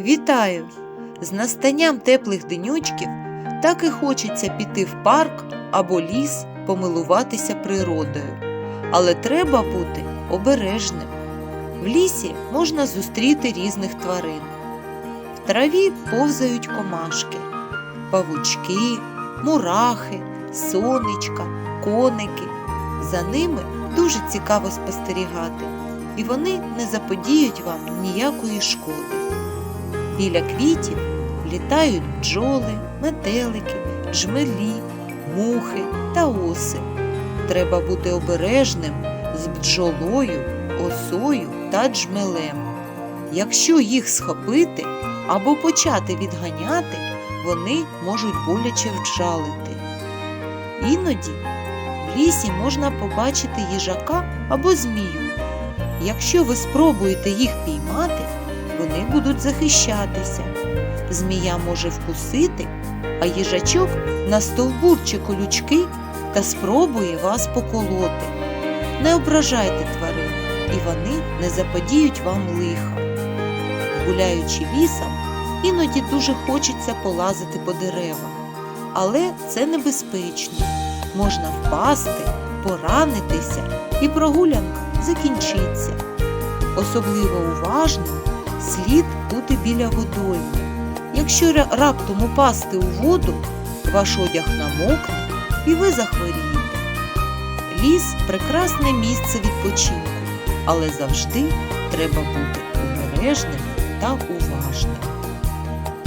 Вітаю! З настанням теплих денючків так і хочеться піти в парк або ліс помилуватися природою. Але треба бути обережним. В лісі можна зустріти різних тварин. В траві повзають комашки, павучки, мурахи, сонечка, коники. За ними дуже цікаво спостерігати, і вони не заподіють вам ніякої шкоди. Біля квітів літають бджоли, метелики, жмелі, мухи та оси. Треба бути обережним з бджолою, осою та джмелем. Якщо їх схопити або почати відганяти, вони можуть боляче вджалити. Іноді в лісі можна побачити їжака або змію. Якщо ви спробуєте їх піймати, вони будуть захищатися. Змія може вкусити, а їжачок настовбурче колючки та спробує вас поколоти. Не ображайте тварин, і вони не заподіють вам лиха. Гуляючи лісом, іноді дуже хочеться полазити по деревах, але це небезпечно. Можна впасти, поранитися, і прогулянка закінчиться. Особливо уважним слід бути біля водойми. Якщо раптом упасти у воду, ваш одяг намокне і ви захворієте. Ліс прекрасне місце відпочинку, але завжди треба бути обережним та уважним.